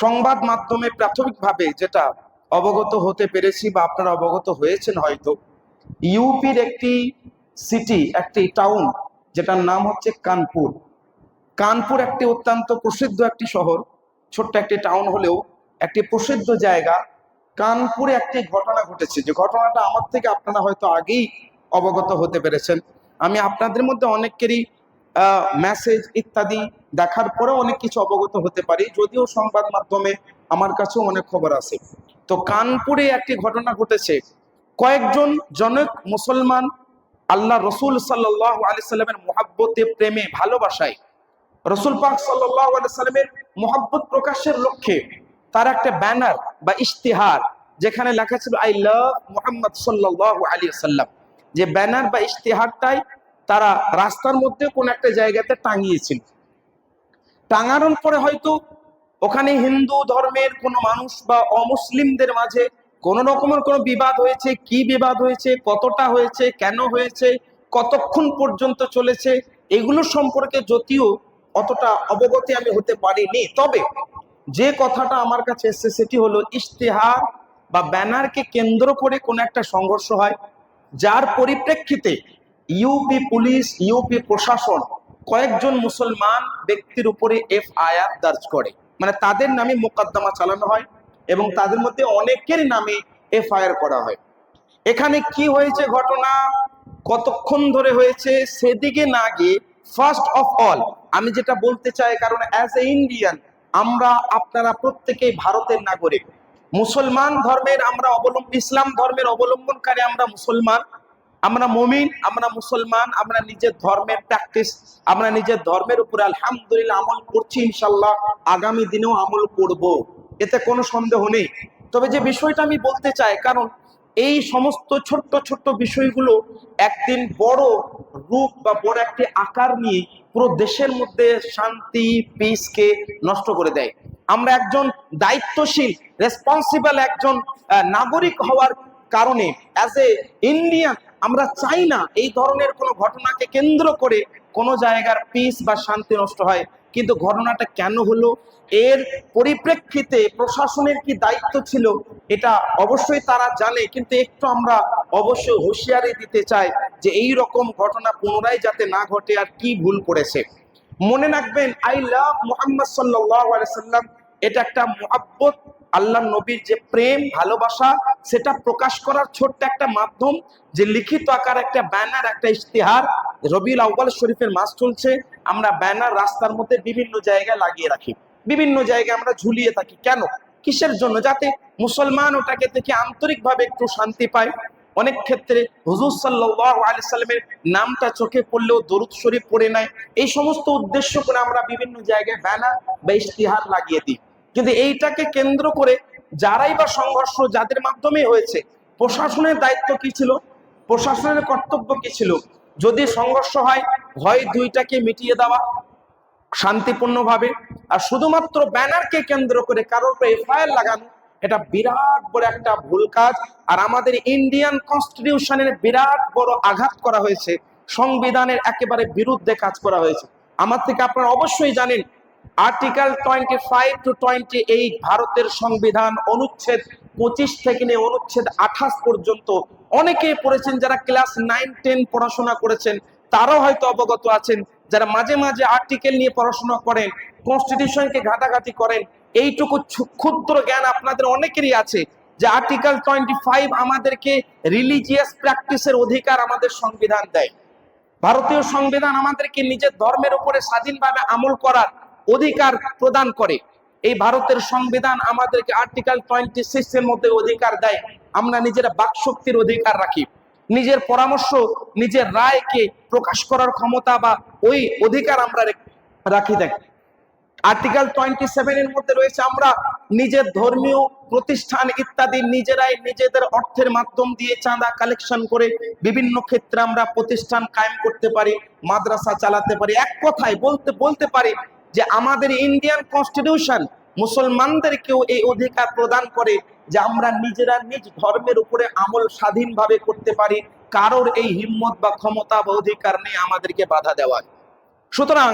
সংবাদ মাধ্যমে প্রাথমিকভাবে যেটা অবগত হতে পেরেছি বা আপনারা অবগত হয়েছেন হয়তো, ইউপির একটি সিটি একটি টাউন যেটার নাম হচ্ছে কানপুর। কানপুর একটি অত্যন্ত প্রসিদ্ধ একটি শহর, ছোট্ট একটি টাউন হলেও একটি প্রসিদ্ধ জায়গা। কানপুরে একটি ঘটনা ঘটেছে, যে ঘটনাটা আমার থেকে আপনারা হয়তো আগেই অবগত হতে পেরেছেন। আমি আপনাদের মধ্যে অনেকেরই মেসেজ ইত্যাদি দেখার পরেও অনেক কিছু অবগত হতে পারি। যদিও সংবাদ মাধ্যমে আমার কাছেও অনেক খবর আছে। তো কানপুরে একটি ঘটনা ঘটেছে। কয়েকজন জনক মুসলমান আল্লাহ রসুল সাল্লাহ আলি সাল্লামের মোহাব্বতে, প্রেমে, ভালোবাসায় রসুল পাক সাল্লাহ আলি সাল্লামের মোহাব্বত প্রকাশের লক্ষ্যে তার একটা ব্যানার বা ইশতেহার যেখানে লেখা ছিল আই লাভ মোহাম্মদ সাল্লাহ আলী সাল্লাম। যে ব্যানার বা ইশতেহারটাই তারা রাস্তার মধ্যে কোন একটা জায়গাতে টাঙিয়েছিল। টাঙানোর পরে হয়তো ওখানে হিন্দু ধর্মের কোনো মানুষ বা অমুসলিমদের মাঝে কোন রকমের কোনো বিবাদ হয়েছে, কি বিবাদ হয়েছে, কতটা হয়েছে, কেন হয়েছে, কতক্ষণ পর্যন্ত চলেছে, এগুলো সম্পর্কে যদিও অতটা অবগতি আমি হতে পারিনি। তবে যে কথাটা আমার কাছে এসছে সেটি হলো ইশতেহার বা ব্যানারকে কেন্দ্র করে কোন একটা সংঘর্ষ হয়, যার পরিপ্রেক্ষিতে ইউপি পুলিশ ইউপি প্রশাসন কয়েকজন মুসলমান ব্যক্তির উপরে এফআইআর দর্জ করে। মানে তাদের নামে মোকদ্দমা চালানো হয় এবং তাদের মধ্যে অনেকের নামে এফআইআর করা হয়। এখানে কি হয়েছে ঘটনা? কতক্ষণ ধরে হয়েছে? সেদিকে না গিয়ে ফার্স্ট অফ অল আমি যেটা বলতে চাই, কারণ অ্যাজ এ ইন্ডিয়ান আমরা আপনারা প্রত্যেকেই ভারতের নাগরিক। মুসলমান ধর্মের আমরা অবলম্বন ইসলাম ধর্মের অবলম্বনকারী আমরা মুসলমান। আমরা মমিন, আমরা মুসলমান, আমরা নিজের ধর্মের প্র্যাকটিস আমরা নিজের ধর্মের উপরে আলহামদুলিল্লাহ আমল করছি ইনশাল্লাহ আগামী দিনেও আমল করব। এতে কোনো সন্দেহ নেই। তবে যে বিষয়টা আমি বলতে চাই, কারণ এই সমস্ত ছোট্ট ছোট্ট বিষয়গুলো একদিন বড় রূপ বা বড় একটি আকার নিয়ে পুরো দেশের মধ্যে শান্তি পিসকে নষ্ট করে দেয়। আমরা একজন দায়িত্বশীল রেসপন্সিবল একজন নাগরিক হওয়ার কারণে অ্যাজ এ ইন্ডিয়ান আমরা চাই না এই ধরনের কোনো ঘটনাকে কেন্দ্র করে কোনো জায়গার পিস বা শান্তি নষ্ট হয়। কিন্তু ঘটনাটা কেন হলো? এর পরিপ্রেক্ষিতে প্রশাসনের কি দায়িত্ব ছিল, এটা অবশ্যই তারা জানে। কিন্তু একটু আমরা অবশ্যই হুঁশিয়ারি দিতে চাই যে এই রকম ঘটনা পুনরায় যাতে না ঘটে, আর কি ভুল করেছে। মনে রাখবেন আই লাভ মোহাম্মদ সাল্লাম, এটা একটা মোহাব্বত আল্লাহ নবীর যে প্রেম, ভালোবাসা, সেটা প্রকাশ করার ছোট্ট একটা মাধ্যম, যে লিখিত আকার একটা ব্যানার, একটা ইশতেহার, রবিউল আউ্বাল শরীফের মাস চলছে। আমরা ব্যানার রাস্তার মধ্যে বিভিন্ন জায়গায় লাগিয়ে রাখি। বিভিন্ন জায়গায় আমরা ঝুলিয়ে থাকি। কেন? কিসের জন্য? যাতে মুসলমান ওটাকে দেখে আন্তরিকভাবে একটু শান্তি পায়। অনেক ক্ষেত্রে হুজুর সাল্লাহ সাল্লামের নামটা চোখে পড়লেও দরুদ শরীফ পড়ে নেয় এই সমস্ত উদ্দেশ্য করে আমরা বিভিন্ন জায়গায় ব্যানার বা ইশতিহার লাগিয়ে দিই। কিন্তু এইটাকে কেন্দ্র করে যারাই বা সংঘর্ষ যাদের মাধ্যমে হয়েছে, প্রশাসনের দায়িত্ব কি ছিল? প্রশাসনের কর্তব্য কি ছিল? যদি সংঘর্ষ হয় হয় দুইটাকে মিটিয়ে দেওয়া শান্তিপূর্ণভাবে আর শুধুমাত্র ব্যানারকে কেন্দ্র করে কারোর উপরে এফআইআর লাগানো, এটা বিরাট বড় একটা ভুল কাজ। আর আমাদের ইন্ডিয়ান কনস্টিটিউশনের বিরাট বড় আঘাত করা হয়েছে, সংবিধানের একেবারে বিরুদ্ধে কাজ করা হয়েছে। আমার থেকে আপনারা অবশ্যই জানেন article twenty five to twenty eight ভারতের সংবিধান অনুচ্ছেদ পঁচিশ থেকে নিয়ে অনুচ্ছেদ আঠাশ পর্যন্ত অনেকে পড়েছেন যারা ক্লাস নাইন টেন পড়াশোনা করেছেন, তারাও হয়তো অবগত আছেন, যারা মাঝে মাঝে আর্টিকেল নিয়ে পড়াশোনা করেন কনস্টিটিউশনকে ঘাটাঘাটি করেন, এইটুকু ক্ষুদ্র জ্ঞান আপনাদের অনেকেরই আছে যে আর্টিকেল টোয়েন্টি ফাইভ আমাদেরকে রিলিজিয়াস প্র্যাকটিসের অধিকার আমাদের সংবিধান দেয়। ভারতীয় সংবিধান আমাদেরকে নিজের ধর্মের উপরে স্বাধীনভাবে আমল করার অধিকার প্রদান করে। এই ভারতের সংবিধান আমাদেরকে আর্টিকেল টোয়েন্টি সিক্স এর মধ্যে অধিকার দেয়। আমরা নিজেরা বাকশক্তির অধিকার রাখি। নিজের পরামর্শ, নিজের রায়কে প্রকাশ করার ক্ষমতা বা ওই অধিকার আমরা রাখি দেখ। আর্টিকেল টোয়েন্টি সেভেনের মধ্যে রয়েছে আমরা নিজের ধর্মীয় প্রতিষ্ঠান ইত্যাদি নিজেরাই নিজেদের অর্থের মাধ্যম দিয়ে চাঁদা কালেকশন করে বিভিন্ন ক্ষেত্রে আমরা প্রতিষ্ঠান কায়েম করতে পারি, মাদ্রাসা চালাতে পারি। এক কথায় বলতে বলতে পারি যে আমাদের ইন্ডিয়ান কনস্টিটিউশন মুসলমানদেরকেও এই অধিকার প্রদান করে যে আমরা নিজেরা নিজ ধর্মের উপরে আমল স্বাধীনভাবে করতে পারি, কারোর এই হিম্মত বা ক্ষমতা বা অধিকার নেই আমাদেরকে বাধা দেওয়ার। সুতরাং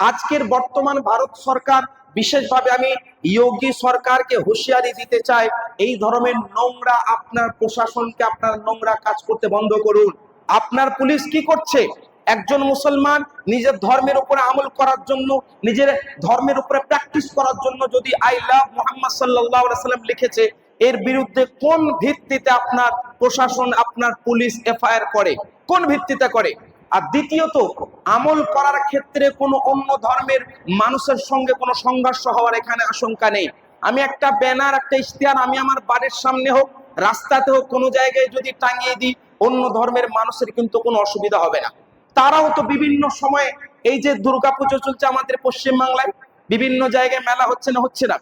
আজকের বর্তমান ভারত সরকার, বিশেষভাবে আমি যোগী সরকারকে হুঁশিয়ারি দিতে চাই, এই ধরনের নোংরা আপনার প্রশাসনকে আপনার নোংরা কাজ করতে বন্ধ করুন। আপনার পুলিশ কি করছে? একজন মুসলমান নিজের ধর্মের উপরে আমল করার জন্য, নিজের ধর্মের উপরে প্র্যাকটিস করার জন্য যদি আই লাভ মোহাম্মদ সাল্লাহ সাল্লাম লিখেছে, এর বিরুদ্ধে কোন ভিত্তিতে আপনার প্রশাসন, আপনার পুলিশ এফআইআর করে? কোন ভিত্তিতে করে? আর দ্বিতীয়ত, আমল করার ক্ষেত্রে কোনো অন্য ধর্মের মানুষের সঙ্গে কোনো সংঘর্ষ হওয়ার এখানে আশঙ্কা নেই। আমি একটা ব্যানার, একটা ইশতেহার, আমি আমার বাড়ির সামনে হোক, রাস্তাতে হোক, কোনো জায়গায় যদি টাঙিয়ে দিই, অন্য ধর্মের মানুষের কিন্তু কোনো অসুবিধা হবে না। তারাও তো বিভিন্ন সময়ে এই যে দুর্গাপুজো চলছে আমাদের পশ্চিমবাংলায়, বিভিন্ন জায়গায় মেলা হচ্ছে না হচ্ছে না।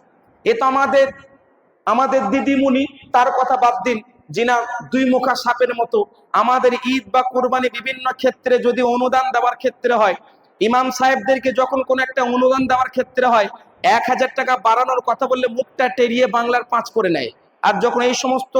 এ তো আমাদের আমাদের দিদিমণি, তার কথা বাদ দিন, যিনা দুই মুখা সাপের মতো, আমাদের ঈদ বা কোরবানি বিভিন্ন ক্ষেত্রে যদি অনুদান দেওয়ার ক্ষেত্রে হয়, ইমাম সাহেবদেরকে যখন কোন একটা অনুদান দেওয়ার ক্ষেত্রে হয়, এক হাজার টাকা বাড়ানোর কথা বললে মুখটা টেরিয়ে বাংলার পাঁচ করে নেয়। আর যখন এই সমস্ত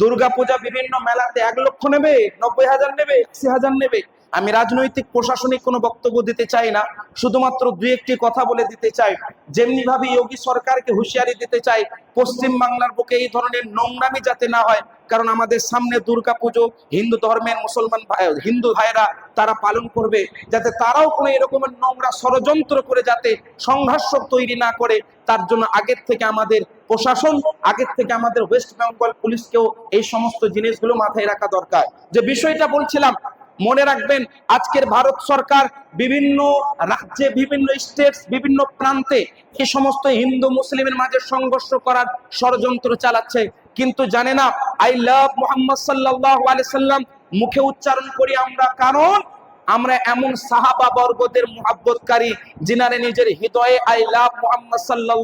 দুর্গাপূজা বিভিন্ন মেলাতে এক লক্ষ নেবে, নব্বই হাজার নেবে, আশি হাজার নেবে আমি রাজনৈতিক, প্রশাসনিক কোনো বক্তব্য দিতে চাই না। শুধুমাত্র দুই একটি কথা বলে দিতে চাই। যেমনি ভাবে যোগী সরকারকে হুঁশিয়ারি দিতে চাই পশ্চিম বাংলার বুকে এই ধরনের নোংরামি যাতে না হয়, কারণ আমাদের সামনে দুর্গা পুজো হিন্দু ধর্মের মুসলমান হিন্দু ভাইরা তারা পালন করবে, যাতে তারাও কোনো এরকমের নোংরা ষড়যন্ত্র করে যাতে সংঘর্ষ তৈরি না করে। তার জন্য আগের থেকে আমাদের প্রশাসন, আগের থেকে আমাদের ওয়েস্ট বেঙ্গল পুলিশকেও এই সমস্ত জিনিসগুলো মাথায় রাখা দরকার। যে বিষয়টা বলছিলাম মনে রাখবেন, আজকের ভারত সরকার বিভিন্ন রাজ্যে, বিভিন্ন স্টেটস বিভিন্ন প্রান্তে এ সমস্ত হিন্দু, মুসলিমের মাঝে সংঘর্ষ করার ষড়যন্ত্র চালাচ্ছে। কিন্তু জানে না আই লাভ মোহাম্মদ সাল্লাহ সাল্লাম, মুখে উচ্চারণ করি আমরা কারণ আমরা এমন সাহাবা বর্গদের মোহাব্বতকারী যিনারে নিজের হৃদয়ে আই লাভ মোহাম্মদ সাল্লাহ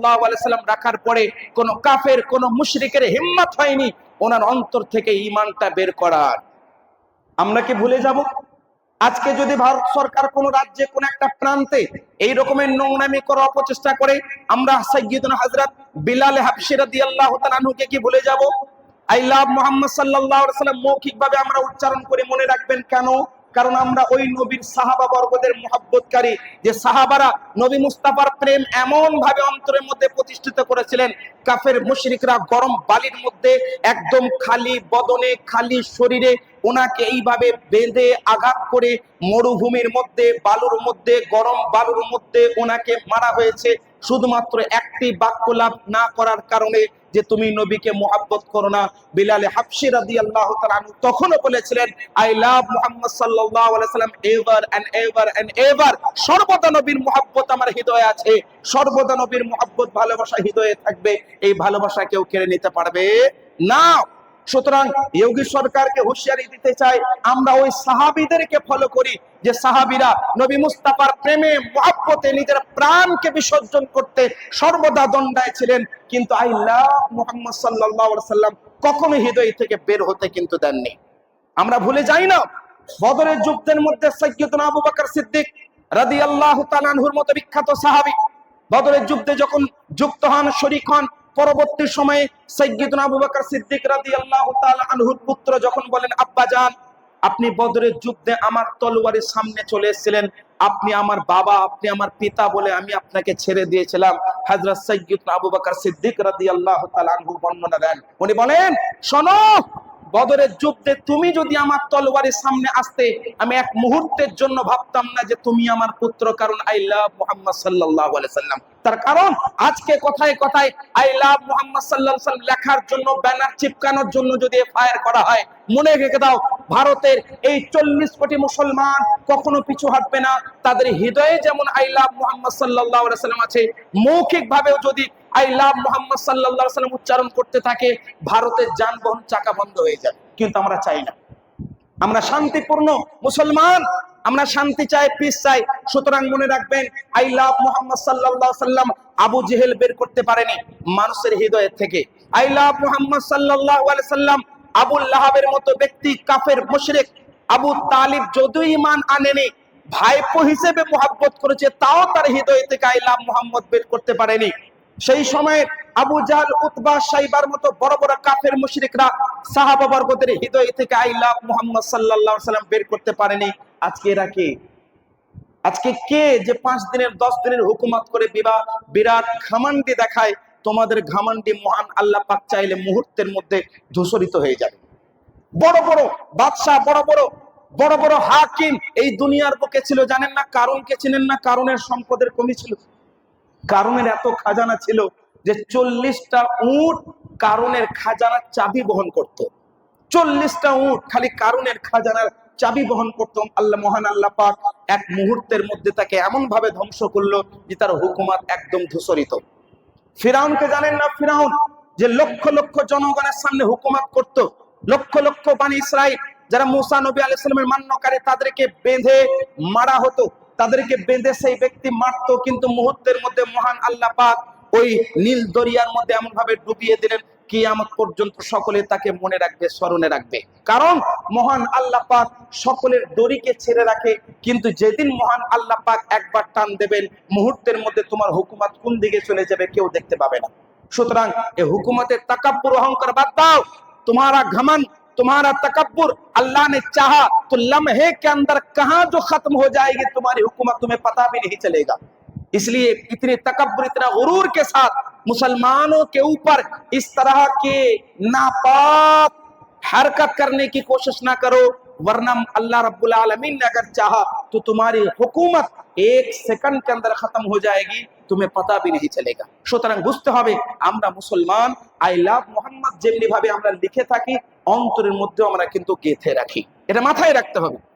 সাল্লাম রাখার পরে কোনো কাফের, কোন মুশরিকের হিম্মত হয়নি, ওনার অন্তর থেকে ইমানটা বের করার। আমরা কি ভুলে যাব? আজকে যদি ভারত সরকার কোন রাজ্যে কোন একটা প্রান্তে এই রকমের নোংরামি করার অপচেষ্টা করে, আমরা সৈয়দনা হযরত বিলাল হাবশি রাদিয়াল্লাহু তাআলা আনহুকে কি ভুলে যাব? আই লাভ মোহাম্মদ আলাইহি সাল্লাম মৌখিক ভাবে আমরা উচ্চারণ করে, মনে রাখবেন কেন? কারণ আমরা ওই নবীর সাহাবা বর্গদের মোহাব্বতকারী, যে সাহাবারা নবী মুস্তাফার প্রেম এমন ভাবে অন্তরের মধ্যে প্রতিষ্ঠিত করেছিলেন, কাফের মুশরিকরা গরম বালির মধ্যে একদম খালি বদনে, খালি শরীরে ওনাকে এইভাবে বেঁধে আঘাত করে মরুভূমির মধ্যে, বালুর মধ্যে, গরম বালুর মধ্যে ওনাকে মারা হয়েছে। শুধুমাত্র একটি বাক্য লাভ না করার কারণে যে তুমি নবীকে মোহাব্বত করো না। বিলালে হাফসি তাআলা আনহু তখনও বলেছিলেন আই লাভ মুহাম্মদ সাল্লাম ever and ever and ever সর্বদা নবীর মোহাব্বত আমার হৃদয়ে আছে। সর্বদা নবীর মোহাব্বত ভালোবাসা হৃদয়ে থাকবে। এই ভালোবাসা কেউ কেড়ে নিতে পারবে? না সুতরাং যোগী সরকারকে হুঁশিয়ারি দিতে চাই, আমরা ওই সাহাবিদেরকে ফলো করি, যে সাহাবিরা নবী মুস্তাফার প্রেমে, মহাব্বতে নিজের প্রাণকে বিসর্জন করতে সর্বদা দণ্ডায় ছিলেন, কিন্তু আল্লাহ মুহাম্মদ আলাইহি সাল্লাম কখনো হৃদয় থেকে বের হতে কিন্তু দেননি। আমরা ভুলে যাই না, বদরের যুদ্ধের মধ্যে সৈয়দনা আবু বকর সিদ্দিক রাদি তাআলা আনহুর মতো বিখ্যাত সাহাবী, বদরের যুদ্ধে যখন যুক্ত হন, শরীক হন পরবর্তী সময়ে সৈয়দনা আবু বকর সিদ্দিক রাদিয়াল্লাহু তাআলা আনহুর পুত্র যখন বলেন, আব্বা জান, আপনি বদরের যুদ্ধে আমার তলোয়ারের সামনে চলে এসেছিলেন। আপনি আমার বাবা, আপনি আমার পিতা বলে আমি আপনাকে ছেড়ে দিয়েছিলাম। হযরত সৈয়দ আবু বকর সিদ্দিক রাদিয়াল্লাহু তাআলা আনহু বর্ণনা দেন। উনি বলেন, শোনো বদরের যুদ্ধে তুমি যদি আমার তলোয়ারের সামনে আসতে, আমি এক মুহূর্তের জন্য ভাবতাম না যে তুমি আমার পুত্র, কারণ আই লাভ মুহাম্মদ আলাইহি সাল্লাম। তার কারণ, আজকে কথায় কথায় আই লাভ মোহাম্মদ আলাইহি সাল্লাম লেখার জন্য, ব্যানার চিপকানোর জন্য যদি ফায়ার করা হয়, মনে রেখে দাও, ভারতের এই চল্লিশ কোটি মুসলমান কখনো পিছু হাঁটবে না। তাদের হৃদয়ে যেমন আই লাভ মুহাম্মদ আলাইহি সাল্লাম আছে মৌখিক ভাবেও যদি আই লাভ মোহাম্মদ সাল্লাম উচ্চারণ করতে থাকে, ভারতের যানবাহন চাকা বন্ধ হয়ে যায় কিন্তু আমরা চাই না। আমরা শান্তিপূর্ণ মুসলমান, আমরা শান্তি চাই পিস চাই। সুতরাং মনে রাখবেন, আই লাভ মোহাম্মদ আলাইহি সাল্লাম আবু জেহেল বের করতে পারেনি মানুষের হৃদয়ের থেকে। আই লাভ মোহাম্মদ আলাইহি সাল্লাম আবুল লাহাবের মতো ব্যক্তি, কাফের, মুশরেক, আবু তালিব যদিও ঈমান আনেনি, ভাইপো হিসেবে মোহাব্বত করেছে, তাও তার হৃদয় থেকে আই লাভ মোহাম্মদ বের করতে পারেনি। সেই সময় আবু জাল উতবা, সাইবার মতো বড় বড় কাফের মুশরিকরা সাহাবা বর্গদের হৃদয় থেকে আই লাভ মুহাম্মদ আলাইহি সাল্লাম বের করতে পারেনি। আজকে এরা কে? আজকে কে যে পাঁচ দিনের, দশ দিনের হুকুমত করে বিরা বিরাট খামান্ডি দেখায়? তোমাদের ঘামান্ডি মহান আল্লাহ পাক চাইলে মুহূর্তের মধ্যে ধূসরিত হয়ে যাবে। বড় বড় বাদশাহ, বড় বড় বড় বড় হাকিম এই দুনিয়ার বুকে ছিল, জানেন না কারণকে চিনেন না কারণের সম্পদের কমি ছিল। কারণের এত খাজানা ছিল যে চল্লিশটা উট কারণের খাজানার চাবি বহন করত। চল্লিশটা উট খালি কারণের খাজানার চাবি বহন করত। আল্লাহ মহান আল্লাহ পাক এক মুহূর্তের মধ্যে তাকে এমন ভাবে ধ্বংস করল যে তার হুকুমাত একদম ধূসরিত। ফিরাউনকে জানেন না ফিরাউন? যে লক্ষ লক্ষ জনগণের সামনে হুকুমাত করত। লক্ষ লক্ষ বাণী ইসরাইল, যারা মুসা নবী আলাইসালামের মান্যকারী তাদেরকে বেঁধে মারা হতো। তাদেরকে বেঁধে সেই ব্যক্তি মারত, কিন্তু মুহূর্তের মধ্যে মহান আল্লাহ পাক ওই নীল দরিয়ার মধ্যে এমন ভাবে ডুবিয়ে দিলেন পর্যন্ত সকলে তাকে মনে রাখবে, স্মরণে রাখবে। কারণ মহান আল্লাহ পাক সকলের দড়িকে ছেড়ে রাখে, কিন্তু যেদিন মহান আল্লাহ পাক একবার টান দেবেন, মুহূর্তের মধ্যে তোমার হুকুমাত কোন দিকে চলে যাবে কেউ দেখতে পাবে না। সুতরাং এ হুকুমতের তাকাপ্পুর অহংকার বাদ দাও, তোমারা ঘামান तुम्हारा तकब्बुर अल्लाह ने चाहा तो लम्हे के अंदर कहां जो खत्म हो जाएगी तुम्हारी हुकूमत तुम्हें पता भी नहीं चलेगा इसलिए इतने तकब्बुर इतना गुरूर के साथ मुसलमानों के ऊपर इस तरह के नापाक हरकत करने की कोशिश ना करो वरना अल्लाह रब्बुल आलमीन ने अगर चाहा तो तुम्हारी हुकूमत एक सेकंड के अंदर खत्म हो जाएगी तुम्हें पता भी नहीं चलेगा সুতরাং বুঝতে হবে আমরা মুসলমান আই লাভ মোহাম্মদ যেমনি ভাবে আমরা লিখে থাকি অন্তরের মধ্যেও আমরা কিন্তু গেঁথে রাখি। এটা মাথায় রাখতে হবে।